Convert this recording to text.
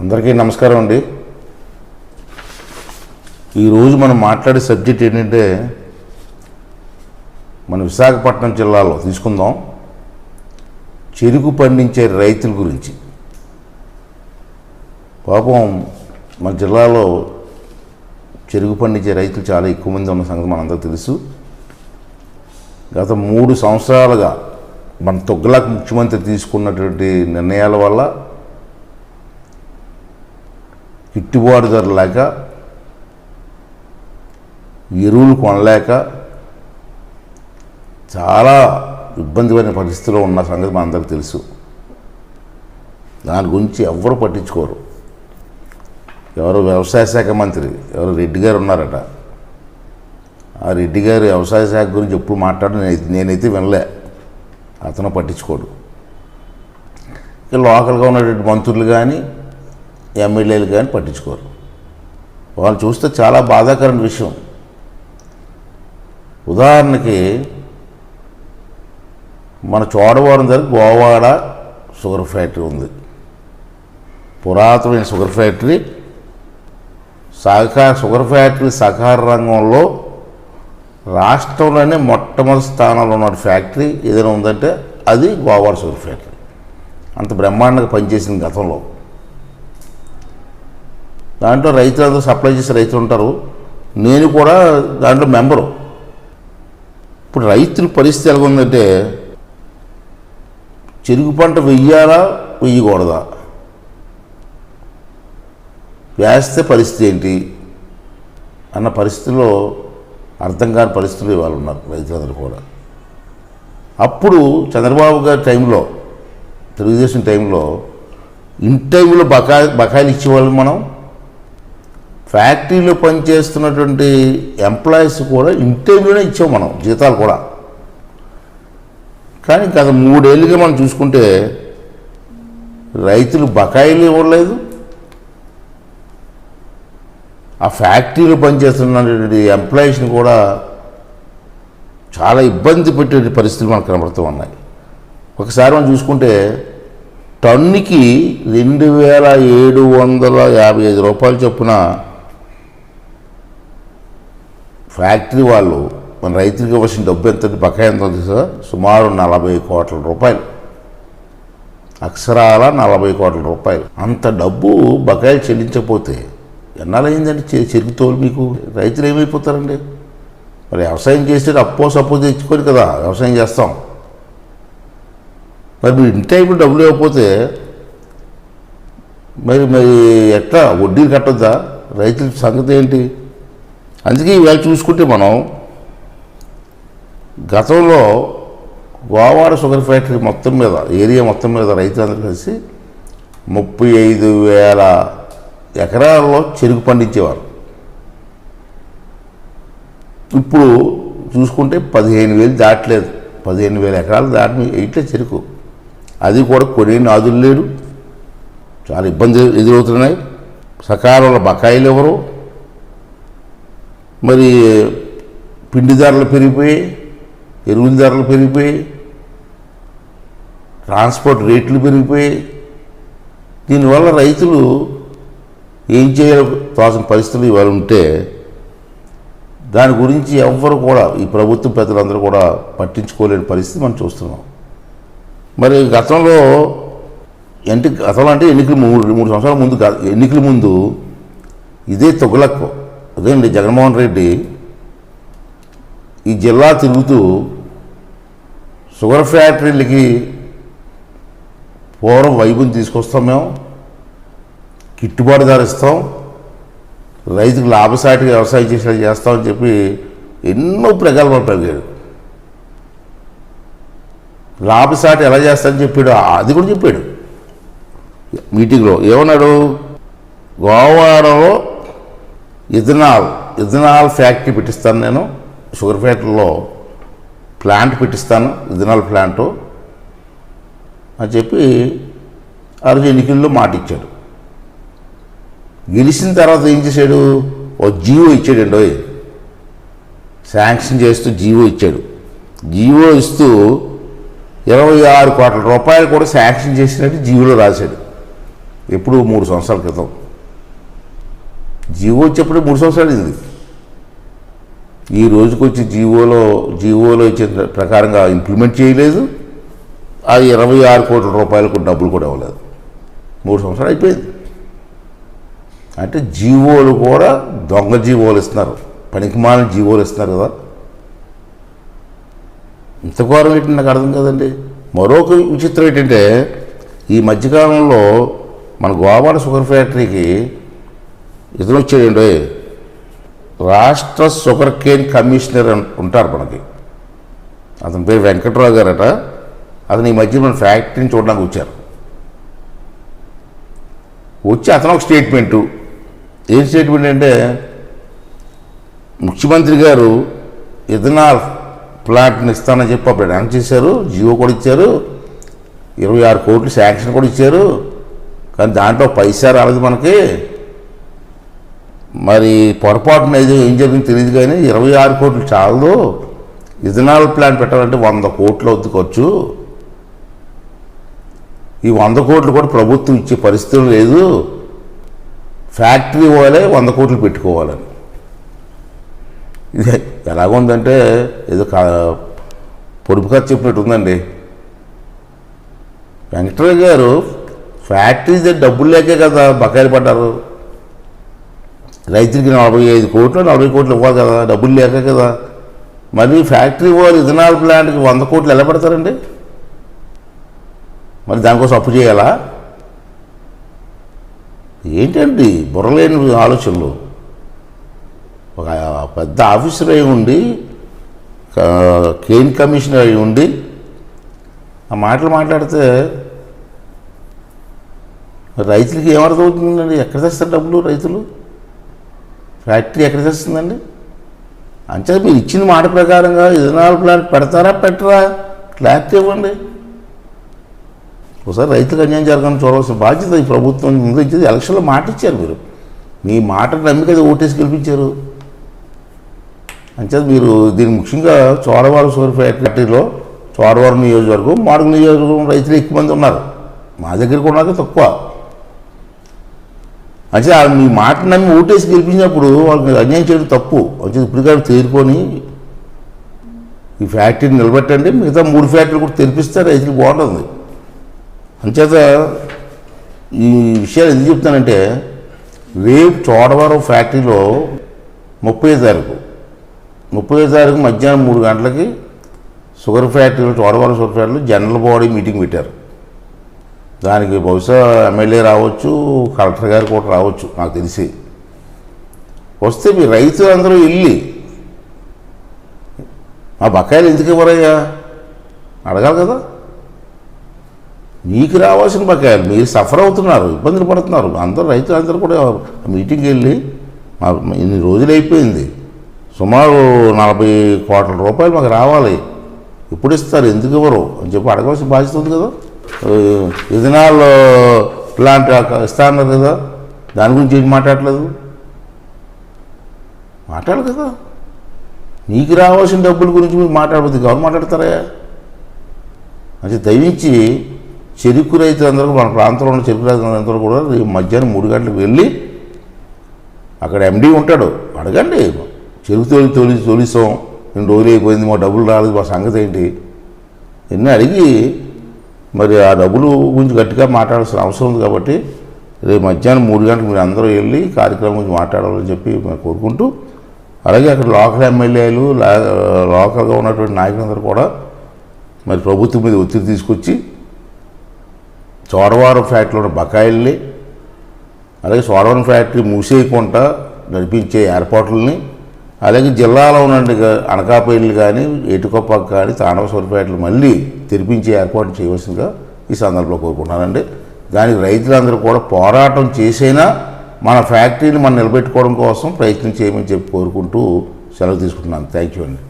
అందరికీ నమస్కారం అండి. ఈరోజు మనం మాట్లాడే సబ్జెక్ట్ ఏంటంటే మన విశాఖపట్నం జిల్లాలో తీసుకుందాం. చెరుకు పండించే రైతుల గురించి. పాపం మన జిల్లాలో చెరుకు పండించే రైతులు చాలా ఎక్కువ మంది ఉన్న సంగతి మనందరూ తెలుసు. గత మూడు సంవత్సరాలుగా మన తొగ్గులాక్ ముఖ్యమంత్రి తీసుకున్నటువంటి నిర్ణయాల వల్ల గిట్టుబాటు ధర లేక ఎరువులు కొనలేక చాలా ఇబ్బందిమైన పరిస్థితిలో ఉన్న సంగతి మనందరికీ తెలుసు. దాని గురించి ఎవ్వరు పట్టించుకోరు. ఎవరు వ్యవసాయ శాఖ మంత్రి ఎవరు రెడ్డి గారు ఉన్నారట. ఆ రెడ్డి గారు వ్యవసాయ శాఖ గురించి ఎప్పుడు మాట్లాడడం నేనైతే- నేనైతే వినలే. అతను పట్టించుకోడు. ఇక లోకల్గా ఉన్నటువంటి మంత్రులు కానీ ఎమ్మెల్యేలు కానీ పట్టించుకోరు. వాళ్ళు చూస్తే చాలా బాధాకరమైన విషయం. ఉదాహరణకి మన చోడవరం దగ్గర గోవాడ షుగర్ ఫ్యాక్టరీ ఉంది. పురాతనమైన షుగర్ ఫ్యాక్టరీ. సహకార షుగర్ ఫ్యాక్టరీ సహకార రంగంలో రాష్ట్రంలోనే మొట్టమొదటి స్థానంలో ఉన్న ఫ్యాక్టరీ ఏదైనా ఉందంటే అది గోవాడ షుగర్ ఫ్యాక్టరీ. అంత బ్రహ్మాండంగా పనిచేసిన గతంలో. దాంట్లో రైతులందరూ సప్లై చేసే రైతులు ఉంటారు. నేను కూడా దాంట్లో మెంబరు. ఇప్పుడు రైతుల పరిస్థితి ఎలా ఉందంటే చెరుకు పంట వెయ్యాలా వెయ్యకూడదా? వేస్తే పరిస్థితి ఏంటి? అన్న పరిస్థితిలో అర్థం కాని పరిస్థితులు ఇవాళ ఉన్నారు రైతులందరూ కూడా. అప్పుడు చంద్రబాబు గారి టైంలో తెలుగుదేశం టైంలో ఇన్ టైంలో బకాయి బకాయిలు ఇచ్చేవాళ్ళు మనం. ఫ్యాక్టరీలో పనిచేస్తున్నటువంటి ఎంప్లాయీస్ కూడా ఇంటర్వ్యూనే ఇచ్చాం మనం జీతాలు కూడా. కానీ గత మూడేళ్ళుగా మనం చూసుకుంటే రైతులు బకాయిలు ఇవ్వలేదు. ఆ ఫ్యాక్టరీలో పనిచేస్తున్నటువంటి ఎంప్లాయీస్ని కూడా చాలా ఇబ్బంది పెట్టే పరిస్థితులు మనకు కనబడుతూ ఉన్నాయి. ఒకసారి మనం చూసుకుంటే టన్నుకి రెండు వేల ఏడు వందల యాభై ఐదు రూపాయలు చొప్పున ఫ్యాక్టరీ వాళ్ళు మన రైతులకు ఇవ్వాల్సిన డబ్బు ఎంత బకాయి ఎంత తెలుసా సుమారు నలభై కోట్ల రూపాయలు. అక్షరాల నలభై కోట్ల రూపాయలు. అంత డబ్బు బకాయిలు చెల్లించకపోతే ఎన్నాలైందండి చెరుగుతోలు మీకు? రైతులు ఏమైపోతారండి? మరి వ్యవసాయం చేస్తే అప్పో సప్పో తెచ్చుకొని కదా వ్యవసాయం చేస్తాం. మరి మీరు ఇంటి టైంలో డబ్బులు ఇవ్వకపోతే మరి మరి ఎట్లా? వడ్డీలు కట్టొద్దా? రైతుల సంగతి ఏంటి? అందుకే ఇవాళ చూసుకుంటే మనం గతంలో గోవాడ షుగర్ ఫ్యాక్టరీ మొత్తం మీద ఏరియా మొత్తం మీద రైతులందరూ కలిసి ముప్పై ఐదు వేల ఎకరాల్లో చెరుకు పండించేవారు. ఇప్పుడు చూసుకుంటే పదిహేను వేలు దాటలేదు. పదిహేను వేల ఎకరాలు దాటి వేయట్లే చెరుకు. అది కూడా కొనే నాదులు లేరు. చాలా ఇబ్బంది ఎదురవుతున్నాయి. సకాలంలో బకాయిలు ఎవరు? మరి పిండి ధరలు పెరిగిపోయి ఎరువుల ధరలు పెరిగిపోయి ట్రాన్స్పోర్ట్ రేట్లు పెరిగిపోయి దీనివల్ల రైతులు ఏం చేయాలో తోసిన పరిస్థితులు ఇవాళ ఉంటే దాని గురించి ఎవ్వరు కూడా ఈ ప్రభుత్వ పెద్దలందరూ కూడా పట్టించుకోలేని పరిస్థితి మనం చూస్తున్నాం. మరి గతంలో అంటే గతంలో అంటే ఎన్నికల మూడు మూడు సంవత్సరాల ముందు ఎన్నికల ముందు ఇదే తొగలకు అదేండి జగన్మోహన్ రెడ్డి ఈ జిల్లా తిరుగుతూ షుగర్ ఫ్యాక్టరీలకి పూర్వం వైపుని తీసుకొస్తాం మేము గిట్టుబాటు ధర ఇస్తాం రైతుకు లాభసాటిగా వ్యవసాయం చేసేలా చేస్తామని చెప్పి ఎన్నో ప్రగల్భాలు పెరిగాడు లాభసాటి ఎలా చేస్తానని చెప్పాడు అది కూడా చెప్పాడు. మీటింగ్లో ఏమన్నాడు? గోవాడలో ఇథనాల్ ఇథనాల్ ఫ్యాక్టరీ పెట్టిస్తాను నేను. షుగర్ ఫ్యాక్టరీలో ప్లాంట్ పెట్టిస్తాను ఇథనాల్ ప్లాంటు. అని చెప్పి ఆ రోజు ఎన్నికల్లో మాట ఇచ్చాడు. గెలిచిన తర్వాత ఏం చేశాడు? ఓ జీవో ఇచ్చాడండి ఓయ్. శాంక్షన్ చేస్తూ జీవో ఇచ్చాడు. జీవో ఇస్తూ ఇరవై ఆరు కోట్ల రూపాయలు కూడా శాంక్షన్ చేసినట్టు జీవోలో రాశాడు. ఎప్పుడు మూడు సంవత్సరాల క్రితం. జీవో వచ్చేప్పుడు మూడు సంవత్సరాలు అయింది. ఈ రోజుకి వచ్చి జీవోలో జీవోలో ఇచ్చిన ప్రకారంగా ఇంప్లిమెంట్ చేయలేదు. ఆ ఇరవై ఆరు కోట్ల రూపాయలకు డబ్బులు కూడా ఇవ్వలేదు. మూడు సంవత్సరాలు అయిపోయింది. అంటే జీవోలు కూడా దొంగ జీవోలు ఇస్తున్నారు. పనికిమాలిన జీవోలు ఇస్తున్నారు కదా. ఇంత ఘోరం ఏంటి నాకు అర్థం కదండి. మరొక విచిత్రం ఏంటంటే ఈ మధ్యకాలంలో మన గోవాడ షుగర్ ఫ్యాక్టరీకి ఇతను వచ్చాడండి రాష్ట్ర షుగర్ కేన్ కమిషనర్ ఉంటారు మనకి. అతని పేరు వెంకట్రావు గారట. అతను ఈ మధ్య మన ఫ్యాక్టరీని చూడడానికి వచ్చారు. వచ్చి అతను ఒక స్టేట్మెంటు. ఏం స్టేట్మెంట్ అంటే ముఖ్యమంత్రి గారు ఇథనాల్ ప్లాంట్ని ఇస్తానని చెప్పి అప్పుడు అనౌన్స్ చేశారు. జియో కూడా ఇచ్చారు. ఇరవై ఆరు కోట్లు శాంక్షన్ కూడా ఇచ్చారు. కానీ దాంట్లో పైసా రాలేదు మనకి. మరి పొరపాటున ఏదో ఏం జరిగింది తెలియదు కానీ ఇరవై ఆరు కోట్లు చాలదు. ఇథనాల్ ప్లాంట్ పెట్టాలంటే వంద కోట్లు అవుతుంది ఖర్చు. ఈ వంద కోట్లు కూడా ప్రభుత్వం ఇచ్చే పరిస్థితి లేదు. ఫ్యాక్టరీ వాళ్ళే వంద కోట్లు పెట్టుకోవాలని ఇది ఎలాగుందంటే ఏదో కా పొడుపు కథ చెప్పినట్టు ఉందండి. వెంకటరావు గారు ఫ్యాక్టరీ దగ్గర డబ్బులు లేకే కదా బకాయిలు పడ్డారు. రైతులకి నలభై ఐదు కోట్లు నలభై కోట్లు ఇవ్వాలి కదా డబ్బులు లేక కదా. మరి ఫ్యాక్టరీ వాళ్ళు ఇథనాల్ ప్లాంట్కి వంద కోట్లు ఎలా పెడతారండి? మరి దానికోసం అప్పు చేయాలా? ఏంటండి బుర్రలేని ఆలోచనలు. ఒక పెద్ద ఆఫీసర్ అయి ఉండి కేన్ కమిషనర్ అయి ఉండి ఆ మాటలు మాట్లాడితే రైతులకి ఏమర్థమవుతుందండి ఎక్కడ తెస్తారు డబ్బులు రైతులు? ఫ్యాక్టరీ ఎక్కడ తెస్తుందండి అంతే మీరు ఇచ్చిన మాట ప్రకారంగా ఇథనాల్ ప్లాంట్ పెడతారా పెట్టరా? క్లారిటీ ఇవ్వండి. ఒకసారి రైతులకు అన్యాయం జరగని చూడవలసిన బాధ్యత ఈ ప్రభుత్వం ముందు ఇచ్చేది. ఎలక్షన్లో మాట ఇచ్చారు మీరు. మీ మాట నమ్మిక ఓటేసి గెలిపించారు. అంచేత మీరు దీని ముఖ్యంగా చోడవరం షుగర్ ఫ్యాక్టరీలో చోడవరం నియోజకవర్గం మాడుగు నియోజకవర్గం రైతులు ఎక్కువ మంది ఉన్నారు. మా దగ్గర కూడా తక్కువ. అంటే మీ మాట నమ్మి ఓటేసి గెలిపించినప్పుడు వాళ్ళకి అన్యాయం చేయడం తప్పు. అంటే ఇప్పుడు కానీ తేరుకొని ఈ ఫ్యాక్టరీని నిలబెట్టండి మిగతా మూడు ఫ్యాక్టరీలు కూడా తెరిపిస్తే రైతులు బాగుంటుంది. అంచేత ఈ విషయాలు ఎందుకు చెప్తానంటే రేపు చోడవరం ఫ్యాక్టరీలో ముప్పై తారీఖు ముప్పై తారీఖు మధ్యాహ్నం మూడు గంటలకి షుగర్ ఫ్యాక్టరీలో చోడవరం షుగర్ ఫ్యాక్టరీలో జనరల్ బాడీ మీటింగ్ పెట్టారు. దానికి బహుశా ఎమ్మెల్యే రావచ్చు కలెక్టర్ గారు కూడా రావచ్చు నాకు తెలిసి. వస్తే మీ రైతులు అందరూ వెళ్ళి మా బకాయిలు ఎందుకు ఇవ్వరయ్యా? అడగాలి కదా. మీకు రావాల్సిన బకాయిలు మీరు సఫర్ అవుతున్నారు ఇబ్బందులు పడుతున్నారు. అందరూ రైతులు అందరూ కూడా మీటింగ్కి వెళ్ళి మా ఇన్ని రోజులు అయిపోయింది. సుమారు నలభై కోట్ల రూపాయలు మాకు రావాలి. ఎప్పుడు ఇస్తారు ఎందుకు ఇవ్వరు? అని చెప్పి అడగవలసిన బాధ్యత ఉంది కదా. ఇథనాల్ ప్లాంట్ ఇస్తా అన్నారు కదా. దాని గురించి ఏం మాట్లాడలేదు? మాట్లాడు కదా. నీకు రావాల్సిన డబ్బుల గురించి మీరు మాట్లాడబోద్ది ఎవరు మాట్లాడతారా? అంటే దయించి చెరుకు రైతులందరూ మన ప్రాంతంలో ఉన్న చెరుకు రైతులందరూ కూడా రేపు మధ్యాహ్నం మూడు గంటలకు వెళ్ళి అక్కడ ఎండీ ఉంటాడు. అడగండి చెరుకు తోలి తోలి తోలిస్తాం. రెండు రోజులు అయిపోయింది మా డబ్బులు రాలేదు మా సంగతి ఏంటి? ఎన్ని అడిగి మరి ఆ డబ్బులు గురించి గట్టిగా మాట్లాడాల్సిన అవసరం ఉంది కాబట్టి రేపు మధ్యాహ్నం మూడు గంటలకు మీరు అందరూ వెళ్ళి కార్యక్రమం గురించి మాట్లాడాలని చెప్పి మేము కోరుకుంటూ అలాగే అక్కడ లోకల్ ఎమ్మెల్యేలు లోకల్గా ఉన్నటువంటి నాయకులందరూ కూడా మరి ప్రభుత్వం మీద ఒత్తిడి తీసుకొచ్చి చోడవరం ఫ్యాక్టరీలో ఉన్న బకాయిల్ని అలాగే చోడవరం ఫ్యాక్టరీ మూసేయకుండా నడిపించే ఏర్పాట్లని అలాగే జిల్లాలో ఉన్న అనకాపల్లి కానీ ఏటుకొప్పకు కానీ తాండవ ఫ్యాక్టరీలు మళ్ళీ తెరిపించే ఏర్పాటు చేయవలసిందిగా ఈ సందర్భంలో కోరుకుంటున్నానండి. దానికి రైతులందరూ కూడా పోరాటం చేసైనా మన ఫ్యాక్టరీని మనం నిలబెట్టుకోవడం కోసం ప్రయత్నం చేయమని చెప్పి కోరుకుంటూ సెలవు తీసుకుంటున్నాను. థ్యాంక్ యూ అండి.